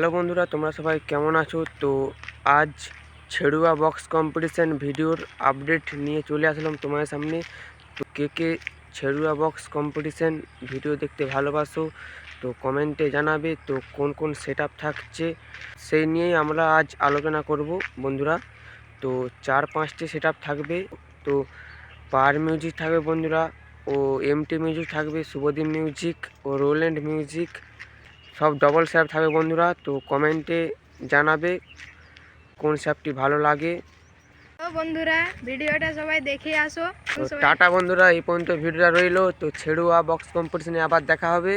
Hello বন্ধুরা, তোমরা সবাই কেমন আছো? তো আজ ছেড়ুয়া বক্স কম্পিটিশন ভিডিওর আপডেট নিয়ে চলে আসলাম তোমাদের সামনে। তো কে কে ছেড়ুয়া বক্স কম্পিটিশন ভিডিও দেখতে ভালোবাসো, তো কমেন্টে জানাবে তো কোন কোন সেট থাকছে, সেই নিয়েই আমরা আজ আলোচনা করব বন্ধুরা। তো চার পাঁচটি সেট থাকবে, তো পার মিউজিক থাকবে বন্ধুরা, ও এমটি মিউজিক থাকবে, শুভদীপ মিউজিক ও রোল্যান্ড মিউজিক সব ডবল স্যাপ থাকবে বন্ধুরা তো কমেন্টে জানাবে কোন স্যাপটি ভালো লাগে। তো বন্ধুরা ভিডিওটা সবাই দেখে আসো। টাটা বন্ধুরা এই পর্যন্ত ভিডিওটা রইল তো ছেড়ুয়া বক্স কম্পিটিশনে আবার দেখা হবে।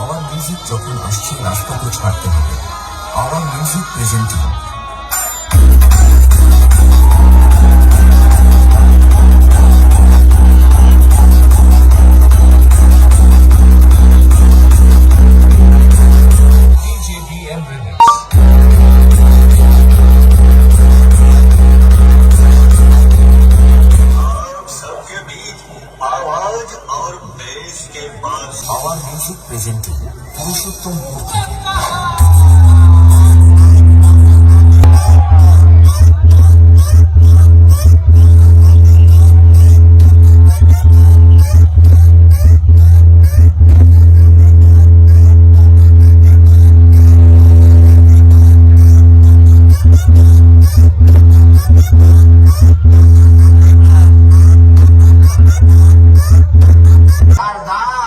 আওয়ার মিউজিক যখন আসছে রাস্তাকে ছাড়তে হবে। আওয়ার মিউজিক প্রেজেন্টিং आवाज़ और बेस के पास। Awaaz music presenting Purushottam Murthy guardar.